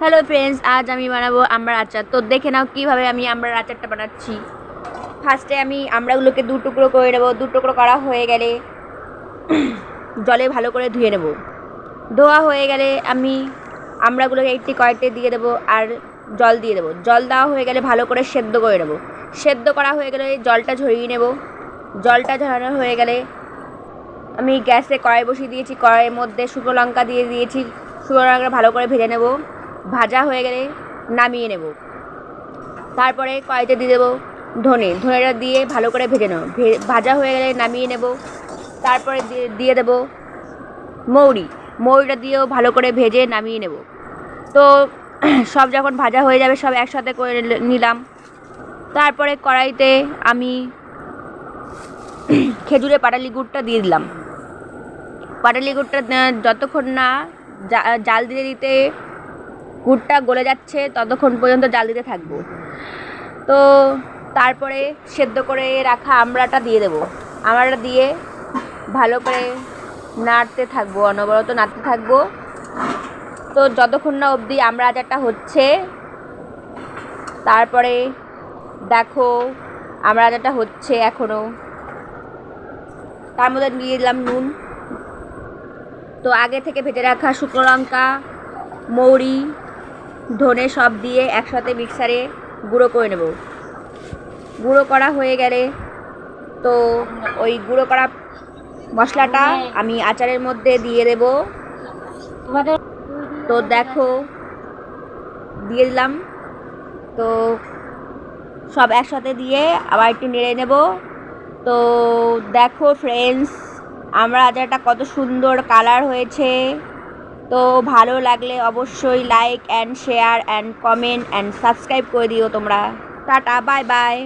Hello friends আজ আমি বানাবো আমড়ার আচার। তো দেখে নাও কীভাবে আমি আমড়ার আচারটা বানাচ্ছি। ফার্স্টে আমি আমড়াগুলোকে দু টুকরো করে নেব। দু টুকরো করা হয়ে গেলে জলে ভালো করে ধুয়ে নেব। ধোয়া হয়ে গেলে আমি আমড়াগুলোকে একটি কয়েকটি দিয়ে দেবো আর জল দিয়ে দেবো। জল দেওয়া হয়ে গেলে ভালো করে সেদ্ধ করে নেব। সেদ্ধ করা হয়ে গেলে জলটা ঝরিয়ে নেব। জলটা ঝরানো হয়ে গেলে আমি গ্যাসে কড়াই বসিয়ে দিয়েছি। কড়াইয়ের মধ্যে শুকনো লঙ্কা দিয়ে দিয়েছি। শুকনো লঙ্কা ভালো করে ভেজে নেব। ভাজা হয়ে গেলে নামিয়ে নেব। তারপরে কড়াইতে দিয়ে দেবো ধনে। ধনেটা দিয়ে ভালো করে ভেজে নেব ভাজা হয়ে গেলে নামিয়ে নেব। তারপরে দিয়ে দিয়ে দেবো মৌরি। মৌরিটা দিয়েও ভালো করে ভেজে নামিয়ে নেব। তো সব যখন ভাজা হয়ে যাবে, সব একসাথে করে নিলাম। তারপরে কড়াইতে আমি খেজুরে পাটালি গুড়টা দিয়ে দিলাম। পাটালি গুড়টা যতক্ষণ না জাল দিতে দিতে গুড়টা গলে যাচ্ছে, ততক্ষণ পর্যন্ত জাল দিতে থাকব। তো তারপরে সেদ্ধ করে রাখা আমড়াটা দিয়ে দেবো। আমড়াটা দিয়ে ভালো করে নাড়তে থাকব, অনবরত নাড়তে থাকব। তো যতক্ষণ না অবধি আমড়া আচারটা হচ্ছে, তারপরে দেখো আমড়া আচারটা হচ্ছে এখনও তার মধ্যে নিয়ে দিলাম নুন। তো আগে থেকে ভেজে রাখা শুকনো লঙ্কা, মৌরি ধনে সব দিয়ে একসাথে মিক্সারে গুঁড়ো করে নেব। গুঁড়ো করা হয়ে গেলে তো ওই গুঁড়ো করা মশলাটা আমি আচারের মধ্যে দিয়ে দেব। তো দেখো দিয়ে দিলাম। তো সব একসাথে দিয়ে আবার একটু নেড়ে নেব। তো দেখো ফ্রেন্ডস আমরা আচারটা কত সুন্দর কালার হয়েছে। তো ভালো লাগলে অবশ্যই like and share and comment and subscribe করে দিও তোমরা। Tata bye bye